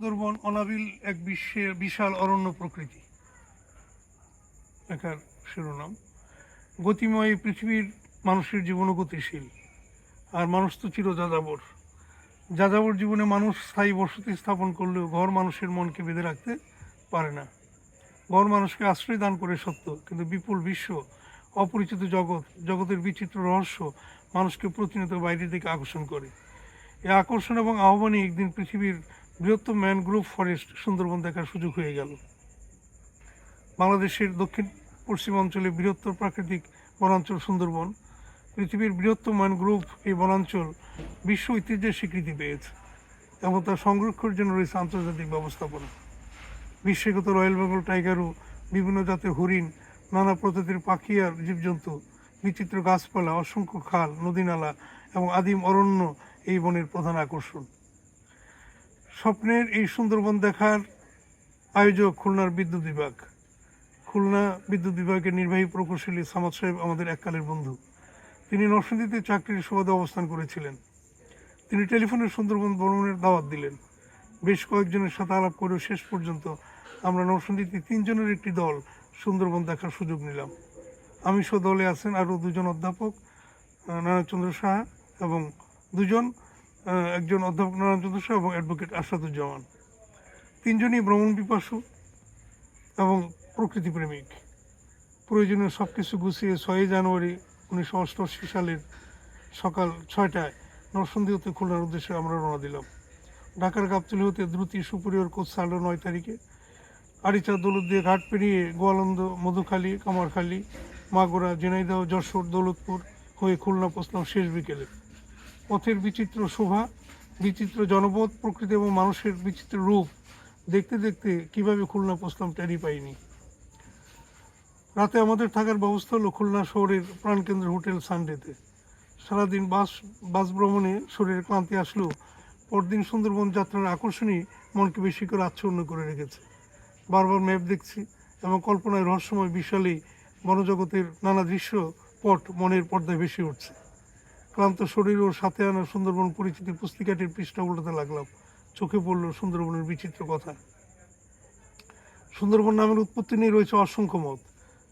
সুন্দরবন অনাবিল এক বিশ্বের বিশাল অরণ্য প্রকৃতি। একার শিরোনাম, গতিময় পৃথিবীর মানুষের জীবনও গতিশীল, আর মানুষ তো চির যাযাবর। যাযাবর জীবনে মানুষ স্থায়ী বসতি স্থাপন করলেও ঘর মানুষের মনকে বেঁধে রাখতে পারে না। ঘর মানুষকে আশ্রয় দান করে সত্য, কিন্তু বিপুল বিশ্ব, অপরিচিত জগৎ, জগতের বিচিত্র রহস্য মানুষকে প্রতিনিয়ত বাইরের দিকে আকর্ষণ করে। এই আকর্ষণ এবং আহ্বানই একদিন পৃথিবীর বৃহত্তম ম্যানগ্রোভ ফরেস্ট সুন্দরবন দেখার সুযোগ হয়ে গেল। বাংলাদেশের দক্ষিণ পশ্চিম অঞ্চলে বৃহত্তর প্রাকৃতিক বনাঞ্চল সুন্দরবন। পৃথিবীর বৃহত্তম ম্যানগ্রোভ এই বনাঞ্চল বিশ্ব ঐতিহ্যের স্বীকৃতি পেয়েছে এবং তার সংরক্ষণের জন্য রয়েছে আন্তর্জাতিক ব্যবস্থাপনা। বিশ্বগত রয়্যাল বেঙ্গল টাইগারও বিভিন্ন জাতের হরিণ, নানা প্রজাতির পাখি আর জীবজন্তু, বিচিত্র গাছপালা, অসংখ্য খাল, নদীনালা এবং আদিম অরণ্য এই বনের প্রধান আকর্ষণ। স্বপ্নের এই সুন্দরবন দেখার আয়োজক খুলনার বিদ্যুৎ বিভাগ। খুলনা বিদ্যুৎ বিভাগের নির্বাহী প্রকৌশলী সামাদ সাহেব আমাদের এককালের বন্ধু। তিনি নরসিংদীতে চাকরির সুবাদে অবস্থান করেছিলেন। তিনি টেলিফোনে সুন্দরবন ভ্রমণের দাওয়াত দিলেন। বেশ কয়েকজনের সাথে আলাপ করেও শেষ পর্যন্ত আমরা নরসিংদীতে তিনজনের একটি দল সুন্দরবন দেখার সুযোগ নিলাম। আমি সহ দলে আছেন আরও দুজন অধ্যাপক নারায়ণচন্দ্র সাহা এবং দুজন একজন অধ্যাপক নারায়ণচন্দ্র সাহা এবং অ্যাডভোকেট আসাদুজ্জামান। তিনজনই ভ্রমণ পিপাসু এবং প্রকৃতিপ্রেমিক প্রয়োজনীয় সব কিছু গুছিয়ে ছয়ই জানুয়ারি উনিশশো অষ্টআশি সালের সকাল ছয়টায় নরসিংদী হতে খুলনার উদ্দেশ্যে আমরা রওনা দিলাম। ঢাকার গাবতলি হতে দ্রুতি সুপরিয়র কোচ ছাড়লো নয় তারিখে। আরিচা দৌলত দিয়ে ঘাট পেরিয়ে গোয়ালন্দ, মধুখালী, কামারখালী, মাগুরা, ঝিনাইদহ, যশোর, দৌলতপুর হয়ে খুলনা পৌঁছলাম শেষ বিকেলে। পথের বিচিত্র শোভা, বিচিত্র জনপদ, প্রকৃতি এবং মানুষের বিচিত্র রূপ দেখতে দেখতে কীভাবে খুলনা পৌঁছলাম টেরই পাইনি। রাতে আমাদের থাকার ব্যবস্থা হলো খুলনা শহরের প্রাণকেন্দ্র হোটেল সানডেতে। সারাদিন বাস বাস ভ্রমণে শরীরের ক্লান্তি আসলেও পরদিন সুন্দরবন যাত্রার আকর্ষণই মনকে বেশি করে আচ্ছন্ন করে রেখেছে। বারবার ম্যাপ দেখছি এবং কল্পনায় রহস্যময়, বিশালী বনজগতের নানা দৃশ্য পট মনের পর্দায় ভেসে উঠছে। ক্লান্ত শরীর ও সাথে আনা সুন্দরবন পরিচিতি পুস্তিকাটির পৃষ্ঠা উল্টাতে লাগলাম। চোখে পড়ল সুন্দরবনের বিচিত্র কথা। সুন্দরবন নামের উৎপত্তি নিয়ে রয়েছে অসংখ্য মত।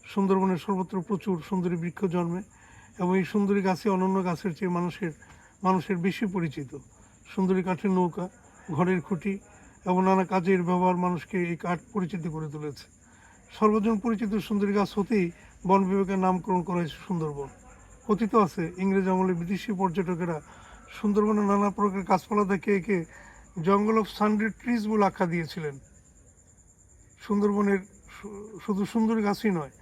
সুন্দরবনের সর্বত্র প্রচুর সুন্দরী বৃক্ষ জন্মে এবং এই সুন্দরী গাছে অনন্য গাছের চেয়ে মানুষের মানুষের বেশি পরিচিত। সুন্দরী কাঠের নৌকা, ঘরের খুঁটি এবং নানা কাজের ব্যবহার মানুষকে এই কাঠ পরিচিত করে তুলেছে। সর্বজন পরিচিত সুন্দরী গাছ হতেই বন বিভাগের নামকরণ করা হয়েছে সুন্দরবন। কথিত আছে, ইংরেজ আমলে বিদেশি পর্যটকেরা সুন্দরবনের নানা প্রকার গাছপালা দেখে একে জঙ্গল অফ সানডে ট্রিজ বলে আখ্যা দিয়েছিলেন। সুন্দরবনের শুধু সুন্দরী গাছই নয়,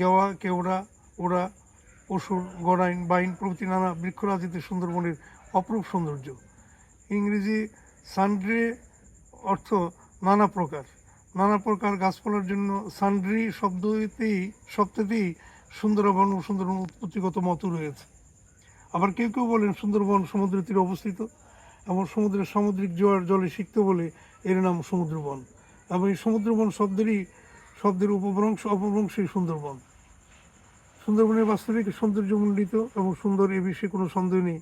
গেওয়া, কেওড়া, ওড়া পশুর গড়াইন বাইন প্রভৃতি নানা বৃক্ষরাজিতে সুন্দরবনের অপরূপ সৌন্দর্য। ইংরেজি সানড্রে অর্থ নানা প্রকার। নানা প্রকার গাছপালার জন্য সানড্রি শব্দতেই শব্দতেই সুন্দরবন ও সুন্দরবন উৎপত্তিগত মত রয়েছে। আবার কেউ কেউ বলেন সুন্দরবন সমুদ্রের তীরে অবস্থিত। এবং সমুদ্রের সামুদ্রিক জোয়ার জলে সিক্ত বলে এর নাম সমুদ্রবন। এবং এই সমুদ্রবন শব্দেরই, শব্দের উপভ্রংশ, অপভ্রংশই সুন্দরবন। সুন্দরবনের বাস্তবিক সৌন্দর্যমণ্ডিত এবং সুন্দর এ বিষয়ে কোনো সন্দেহ নেই।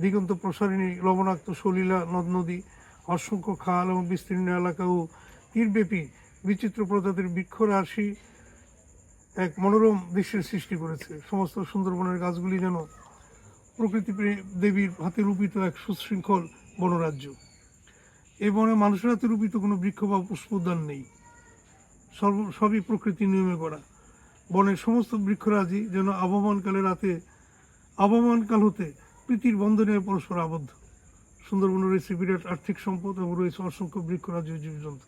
দিগন্ত প্রসারিণী, লবণাক্ত সলিলা, নদ নদী, অসংখ্য খাল এবং বিস্তীর্ণ এলাকা ও তীরব্যাপী বিচিত্র প্রজাতির বৃক্ষরাশি এক মনোরম দৃশ্যের সৃষ্টি করেছে। সমস্ত সুন্দরবনের গাছগুলি যেন প্রকৃতি দেবীর হাতে রূপিত এক সুশৃঙ্খল বনরাজ্য। এই বনে মানুষের হাতে রূপিত কোনো বৃক্ষ বা পুষ্পোদ্যান নেই। সর্ব সবই প্রকৃতি নিয়মে করা বনের সমস্ত বৃক্ষরাজি যেন আবহমানকালে রাতে আবহমানকাল হতে প্রীতির বন্ধনে পরস্পর আবদ্ধ। সুন্দরবনে রয়েছে বিরাট আর্থিক সম্পদ এবং রয়েছে অসংখ্য বৃক্ষরাজি জীবজন্তু।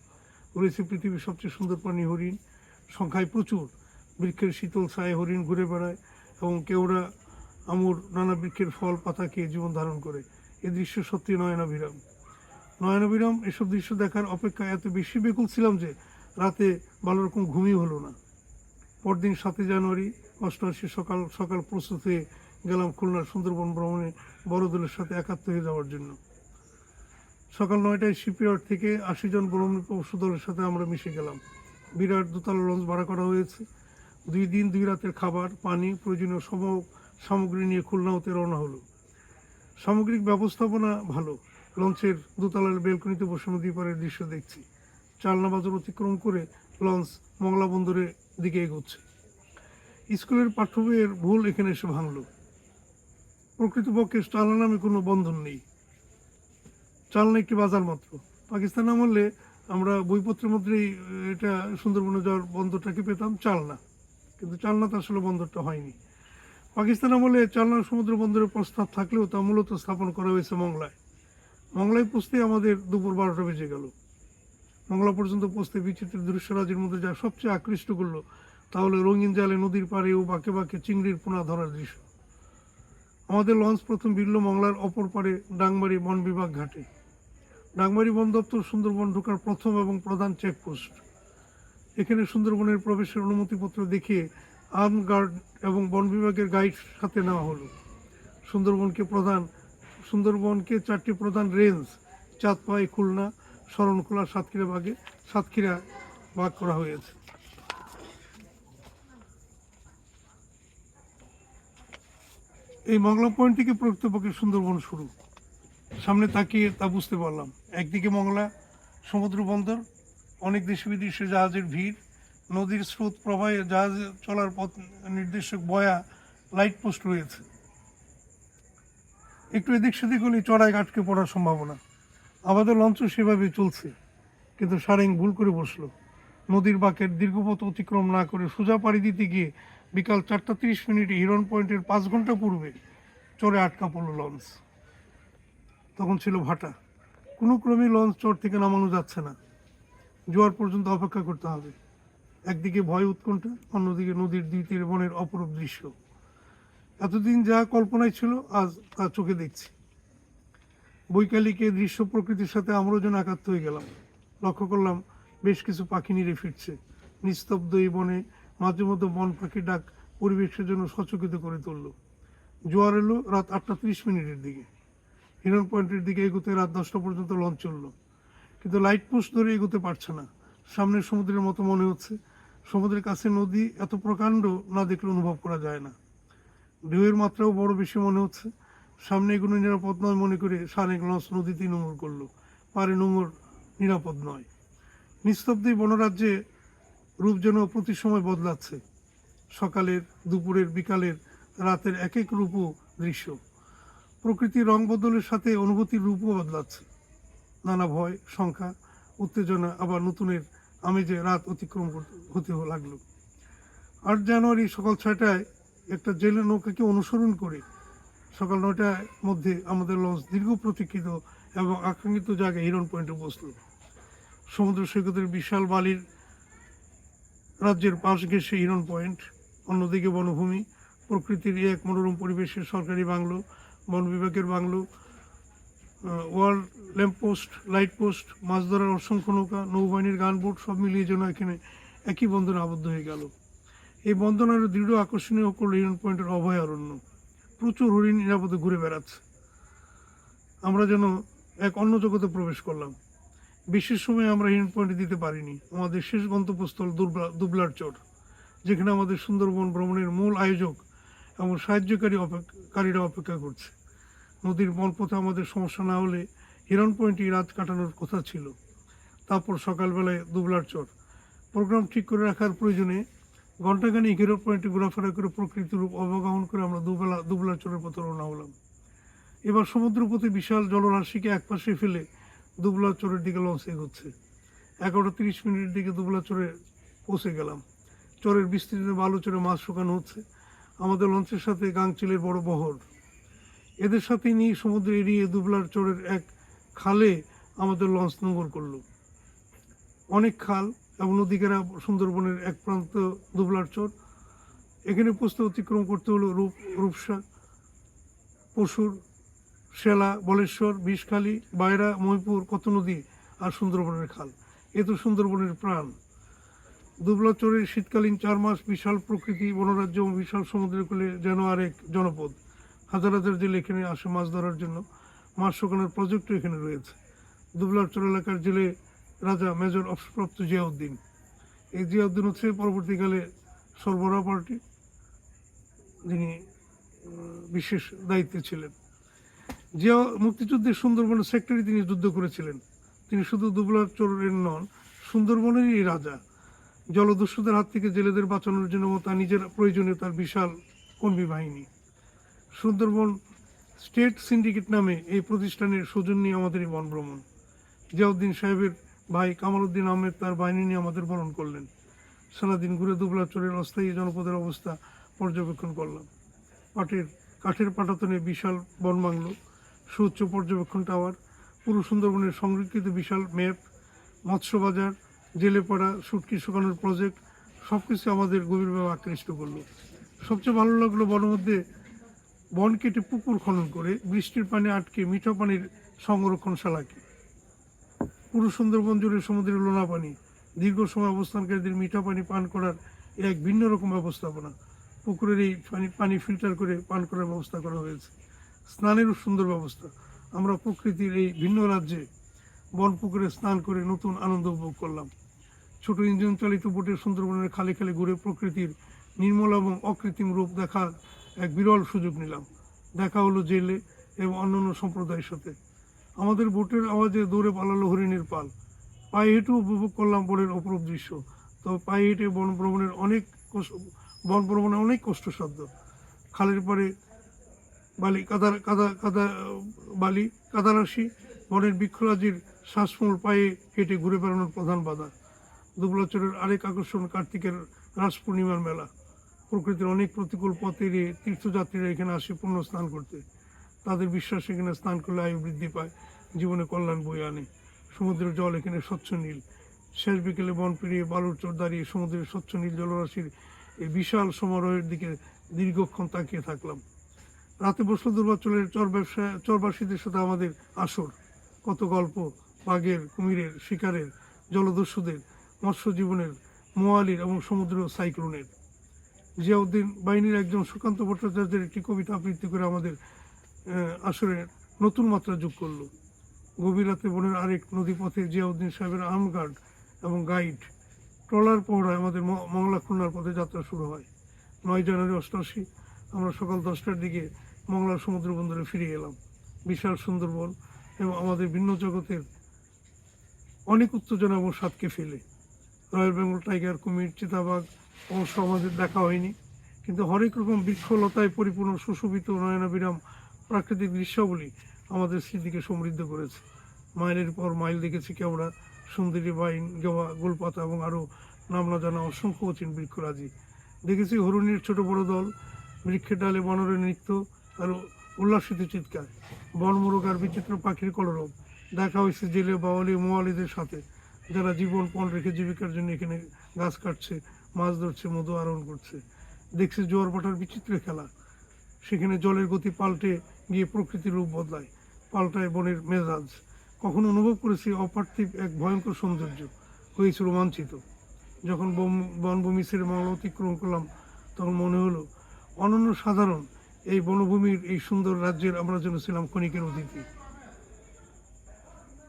রয়েছে পৃথিবীর সবচেয়ে সুন্দর প্রাণী হরিণ। সংখ্যায় প্রচুর। বৃক্ষের শীতল ছায় হরিণ ঘুরে বেড়ায় এবং কেওড়া, আমুর নানা বৃক্ষের ফল, পাতা খেয়ে জীবন ধারণ করে। এ দৃশ্য সত্যি নয়নাভিরাম। নয়নাভিরাম, এসব দৃশ্য দেখার অপেক্ষা এত বেশি বেকুল ছিলাম যে রাতে ভালো রকম ঘুমই হলো না। পরদিন সাতই জানুয়ারি, অষ্টআশি সকাল সকাল প্রস্তুত হয়ে গেলাম খুলনার সুন্দরবন ভ্রমণে বড় দলের সাথে একাত্ম হয়ে যাওয়ার জন্য। সকাল নয়টায় শিপইয়ার্ড থেকে আশি জন ভ্রমণ দলের সাথে আমরা মিশে গেলাম। বিরাট দোতলা লঞ্চ ভাড়া করা হয়েছে। দুই দিন, দুই রাতের খাবার, পানি, প্রয়োজনীয় সম, সামগ্রী নিয়ে খুলনা হতে রওনা হলো। সামগ্রিক ব্যবস্থাপনা ভালো। লঞ্চের দোতলার বেলকনিতে বসে নদী পাড়ের দৃশ্য দেখছি। চালনা বাজার অতিক্রম করে লঞ্চ মংলা বন্দরের দিকে এগোচ্ছে। স্কুলের পাঠ্য বইয়ের ভুল এখানে এসে ভাঙল। প্রকৃতপক্ষে চালনা নামে কোনো বন্ধন নেই। চালনা একটি বাজার মাত্র। পাকিস্তান আমলে আমরা বইপত্রের মধ্যেই, এটা সুন্দরবনে যাওয়ার বন্দরটাকে পেতাম চালনা। কিন্তু চালনাতে আসলে বন্দরটা হয়নি। পাকিস্তান আমলে চালনা সমুদ্র বন্দরের প্রস্তাব থাকলেও তা মূলত স্থাপন করা হয়েছে মংলায়। মংলায় পৌঁছতে আমাদের দুপুর বারোটা বেজে গেল। মংলা পর্যন্ত পৌঁছতে বিচিত্র দৃশ্যরাজির মধ্যে যা সবচেয়ে আকৃষ্ট করল তাহলে রঙিন জালে নদীর পাড়ে ও বাঁকে বাঁকে চিংড়ির পোনা ধরার দৃশ্য। আমাদের লঞ্চ প্রথম বিরল মংলার অপর পারে ডাংবাড়ি বন বিভাগ ঘাটে। ডাংবাড়ি বন দপ্তর সুন্দরবন ঢোকার প্রথম এবং প্রধান চেকপোস্ট এখানে সুন্দরবনের প্রবেশের অনুমতিপত্র দেখিয়ে আর্ম গার্ড এবং বন বিভাগের গাইড সাথে নেওয়া হলো। সুন্দরবনকে প্রধান, সুন্দরবনকে চারটি প্রধান রেঞ্জ, চাঁদপাই, খুলনা, শরণখোলা, সাতক্ষীরা বাগে, সাতক্ষীরা ভাগ করা হয়েছে। এই মংলা পয়েন্ট থেকে প্রকৃতপক্ষে সুন্দরবন শুরু। সামনে তাকিয়ে তা বুঝতে পারলাম। একদিকে মংলা, সমুদ্র বন্দর অনেক দেশি বিদেশি জাহাজের ভিড়, নদীর স্রোত প্রবাহে জাহাজ চলার পথ নির্দেশক বয়া লাইট পোস্ট রয়েছে। একটু এদিক সেদিক হলে চড়াই আটকে পড়ার সম্ভাবনা। আমাদের লঞ্চ সেভাবে চলছে, কিন্তু সারেং ভুল করে বসল। নদীর বাঁকের দীর্ঘপথ অতিক্রম না করে সোজা পাড়ি দিতে গিয়ে বিকাল চারটা তিরিশ মিনিটে হিরন পয়েন্টের পাঁচ ঘণ্টা পূর্বে চরে আটকা পড়ল লঞ্চ। তখন ছিল ভাটা। কোনো ক্রমে লঞ্চ চর থেকে নামানো যাচ্ছে না। জোয়ার পর্যন্ত অপেক্ষা করতে হবে। একদিকে ভয় উৎকণ্ঠা, অন্যদিকে নদীর দুই তীরে বনের অপরূপ দৃশ্য। এতদিন যা কল্পনায় ছিল, আজ তা চোখে দেখছি। বৈকালিকে দৃশ্য প্রকৃতির সাথে আমরাও যেন একাত্ম হয়ে গেলাম। লক্ষ্য করলাম, বেশ কিছু পাখি নিরে ফিরছে। নিস্তব্ধ এই বনে মাঝে মধ্যে বন পাখি ডাক পরিবেশের জন্য সচকিত করে তুলল। জোয়ার এলো রাত আটটা তিরিশ মিনিটের দিকে। হিরন পয়েন্টের দিকে এগোতে রাত দশটা পর্যন্ত লঞ্চ চলল। কিন্তু লাইট পোস্ট ধরে এগোতে পারছে না। সামনের সমুদ্রের মতো মনে হচ্ছে। সমুদ্রের কাছে নদী এত প্রকাণ্ড না দেখলে অনুভব করা যায় না। ঢেউয়ের মাত্রাও বড় বেশি মনে হচ্ছে। সামনে এগুলো নিরাপদ নয় মনে করে সারেক লঞ্চ নদীতেই নোঙর করল। পারে নোঙর নিরাপদ নয়। নিস্তব্ধ বনরাজ্যে রূপ যেন প্রতি সময় বদলাচ্ছে। সকালের, দুপুরের, বিকালের, রাতের এক এক রূপও দৃশ্য। প্রকৃতির রং বদলের সাথে অনুভূতির রূপও বদলাচ্ছে। নানা ভয় সংখ্যা উত্তেজনা, আবার নতুনের আমেজে রাত অতিক্রম হতে লাগল। আট জানুয়ারি সকাল ছয়টায় একটা জেলে নৌকাকে অনুসরণ করে সকাল নয়টার মধ্যে আমাদের লঞ্চ দীর্ঘ প্রতীক্ষিত এবং আকাঙ্ক্ষিত জায়গায় হিরন পয়েন্টে বসল। সমুদ্র সৈকতের বিশাল বালির রাজ্যের পাশ ঘেসে হিরন পয়েন্ট, অন্যদিকে বনভূমি, প্রকৃতির এক মনোরম পরিবেশে সরকারি বাংলো, বন বিভাগের বাংলো ওয়াল ল্যাম্পপোস্ট লাইট পোস্ট মাছ ধরার অসংখ্য নৌকা, নৌবাহিনীর গানবোট সব মিলিয়ে যেন এখানে একই বন্ধনে আবদ্ধ হয়ে গেল। এই বন্ধন আরও দৃঢ়, আকর্ষণীয় করল হিরন পয়েন্টের অভয়ারণ্য। প্রচুর হরিণ নিরাপদে ঘুরে বেড়াচ্ছে। আমরা যেন এক অন্য জগতে প্রবেশ করলাম। বিশেষ সময় আমরা হিরন পয়েন্টে দিতে পারিনি। আমাদের শেষ গন্তব্যস্থল দুবলা, দুবলার চর, যেখানে আমাদের সুন্দরবন ভ্রমণের মূল আয়োজক এবং সাহায্যকারী অপেক্ষাকারীরা অপেক্ষা করছে। নদীর বনপথে আমাদের সমস্যা না হলে হিরন পয়েন্টেই রাত কাটানোর কথা ছিল। তারপর সকালবেলায় দুবলার চর। প্রোগ্রাম ঠিক করে রাখার প্রয়োজনে ঘণ্টাখানিক হিরো পয়েন্টে ঘোরাফেরা করে প্রকৃতির রূপ অবগাহন করে আমরা দুবেলা দুবলার চরের পথে রওনা হলাম। এবার সমুদ্রপথে বিশাল জলরাশিকে একপাশে ফেলে দুবলার চরের দিকে লঞ্চ এগোচ্ছে। এগারোটা তিরিশ মিনিটের দিকে দুবলা চরে পৌঁছে গেলাম। চরের বিস্তৃত বালু চরে মাছ শুকানো হচ্ছে। আমাদের লঞ্চের সাথে গাংচিলের বড় বহর। এদের সাথে নিয়ে সমুদ্র এড়িয়ে দুবলার চরের এক খালে আমাদের লঞ্চ নোঙর করল। অনেক খাল এবং নদীকেরা সুন্দরবনের এক প্রান্ত দুবলার চর। এখানে পোস্ত অতিক্রম করতে হলো রূপ রূপসা, পশুর শেলা, বলেশ্বর, বিষখালী, বায়রা, মহিপুর, কত নদী আর সুন্দরবনের খাল। এ তো সুন্দরবনের প্রাণ। দুবলা চরের শীতকালীন চার মাস বিশাল প্রকৃতি, বনরাজ্য এবং বিশাল সমুদ্রের কোলে যেন আরেক জনপদ। হাজার হাজার জেলে এখানে আসে মাছ ধরার জন্য। মাছ শুকানোর প্রজেক্টও এখানে রয়েছে। দুবলার চর এলাকার জেলে রাজা মেজর অবসরপ্রাপ্ত জিয়াউদ্দিন। এই জিয়াউদ্দিন হচ্ছে পরবর্তীকালে সরবরাহ পার্টি, যিনি বিশেষ দায়িত্বে ছিলেন। জিয়া মুক্তিযুদ্ধের সুন্দরবনের সেক্টরে তিনি যুদ্ধ করেছিলেন। তিনি শুধু দুবলার চোরের নন, সুন্দরবনেরই রাজা। জলদস্যুদের হাত থেকে জেলেদের বাঁচানোর জন্য তার নিজের প্রয়োজনীয় তার বিশাল কর্মী বাহিনী। সুন্দরবন স্টেট সিন্ডিকেট নামে এই প্রতিষ্ঠানের সৌজন্য নিয়ে আমাদের এই বন ভ্রমণ। জিয়াউদ্দিন সাহেবের ভাই কামাল উদ্দিন আহমেদ তার বাহিনী নিয়ে আমাদের বরণ করলেন। সারাদিন ঘুরে দুবলা চোরের অস্থায়ী জনপদের অবস্থা পর্যবেক্ষণ করলাম। পাটের কাঠের পাটাতনে বিশাল বন বাংলো, সুউচ্চ পর্যবেক্ষণ টাওয়ার, পুরো সুন্দরবনের সংরক্ষিত বিশাল ম্যাপ মৎস্য বাজার জেলেপাড়া, সুটকি শুকানোর প্রজেক্ট সব কিছু আমাদের গভীরভাবে আকৃষ্ট করল। সবচেয়ে ভালো লাগল বনের মধ্যে বন কেটে পুকুর খনন করে বৃষ্টির পানি আটকে মিঠা পানির সংরক্ষণশালাকে। পুরো সুন্দরবন জুড়ে সমুদ্রের লোনা পানি, দীর্ঘ সময় অবস্থানকারীদের মিঠা পানি পান করার এক ভিন্ন রকম ব্যবস্থাপনা। পুকুরের এই পানি পানি ফিল্টার করে পান করার ব্যবস্থা করা হয়েছে। স্নানেরও সুন্দর ব্যবস্থা। আমরা প্রকৃতির এই ভিন্ন রাজ্যে বন পুকুরে স্নান করে নতুন আনন্দ উপভোগ করলাম। ছোট ইঞ্জিন চালিত বোটের সুন্দরবনের খালে খালে ঘুরে প্রকৃতির নির্মল এবং অকৃত্রিম রূপ দেখার এক বিরল সুযোগ নিলাম। দেখা হলো জেলে এবং অন্যান্য সম্প্রদায়ের সাথে। আমাদের বোটের আওয়াজে দৌড়ে পালালো হরিণের পাল। পায়ে হেঁটে উপভোগ করলাম বনের অপরূপ দৃশ্য। তো পায়ে হেঁটে বন ভ্রমণের অনেক বন ভ্রমণে অনেক কষ্টসাধ্য। খালের পরে বালি কাদা কাদা কাদা, বালি, কাদারাশি, বনের বৃক্ষরাজির শ্বাসমূল পায়ে হেঁটে ঘুরে বেড়ানোর প্রধান বাধা। দুবলাচরের আরেক আকর্ষণ কার্তিকের রাস পূর্ণিমার মেলা। প্রকৃতির অনেক প্রতিকূল পথে তীর্থযাত্রীরা এখানে আসে পুণ্য স্নান করতে। তাদের বিশ্বাস এখানে স্নান করলে আয়ু বৃদ্ধি পায়, জীবনে কল্যাণ বয়ে আনে। সমুদ্রের জল এখানে স্বচ্ছ নীল। শেষ বিকেলে বন পেরিয়ে বালুর চোর দাঁড়িয়ে সমুদ্রের স্বচ্ছ নীল জলরাশির এই বিশাল সমারোহের দিকে দীর্ঘক্ষণ তাকিয়ে থাকলাম। রাতে বসল দুর্বাচলের চর ব্যবসা, চরবাসীদের সাথে আমাদের আসর। কত গল্প, বাঘের, কুমিরের, শিকারের, জলদস্যুদের মৎস্য জীবনের মোয়ালির এবং সমুদ্র সাইক্লোনের। জিয়াউদ্দিন বাহিনীর একজন সুকান্ত ভট্টাচার্যের একটি কবিতা আবৃত্তি করে আমাদের আসরে নতুন মাত্রা যোগ করল। গভীর রাতে বনের আরেক নদীপথে জিয়াউদ্দিন সাহেবের আর্ম গার্ড এবং গাইড ট্রলার পহড়ায় আমাদের মংলা খুলনার পথে যাত্রা শুরু হয়। নয় জানুয়ারি অষ্টআশি আমরা সকাল দশটার দিকে মংলা সমুদ্র বন্দরে ফিরে এলাম। বিশাল সুন্দরবন এবং আমাদের ভিন্ন জগতের অনেক উত্তেজনা এবং স্বাদকে ফেলে। রয়্যাল বেঙ্গল টাইগার কুমির, চিতাবাঘ অবশ্য আমাদের দেখা হয়নি। কিন্তু হরেক রকম বৃক্ষলতায় পরিপূর্ণ সুশোভিত নয়নাবিরাম প্রাকৃতিক দৃশ্যাবলী আমাদের স্মৃতিকে সমৃদ্ধ করেছে। মাইলের পর মাইল দেখেছি কেওড়া সুন্দরী বাইন, গেওয়া, গোলপাতা এবং আরও নাম না জানা অসংখ্য অচিন বৃক্ষরাজি। দেখেছি হরিণের ছোট বড় দল, বৃক্ষের ডালে বনরের নৃত্য আর উল্লাসিত চিৎকার। বনমুরগ আর বিচিত্র পাখির কলরব। দেখা হয়েছে জেলে, বাওয়ালি, মোয়ালিদের সাথে। যারা জীবন পণ রেখে জীবিকার জন্য এখানে গাছ কাটছে মাছ ধরছে, মধু আরোহণ করছে। দেখছে জোয়ার ভাটার বিচিত্র খেলা। সেখানে জলের গতি পাল্টে গিয়ে প্রকৃতির রূপ বদলায়। পাল্টায় বনের মেজাজ। কখনো অনুভব করেছি অপার্থিব এক ভয়ঙ্কর সৌন্দর্য। হয়েছে রোমাঞ্চিত যখন বন- বনভূমি ছেড়ে বাংলা অতিক্রম করলাম, তখন মনে হলো, অনন্য সাধারণ এই বনভূমির এই সুন্দর রাজ্যের আমরা যেন ছিলাম ক্ষণিকের অতিথি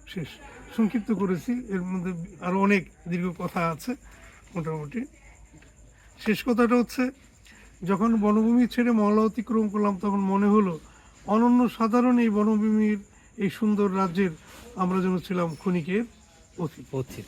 শেষ। সংক্ষিপ্ত করেছি। এর মধ্যে আরও অনেক দীর্ঘ কথা আছে, মোটামুটি। শেষ কথাটা হচ্ছে, যখন বনভূমি ছেড়ে মহলা অতিক্রম করলাম, তখন মনে হলো অনন্য সাধারণ এই বনভূমির এই সুন্দর রাজ্যের আমরা যেন ছিলাম ক্ষণিকের অতিথি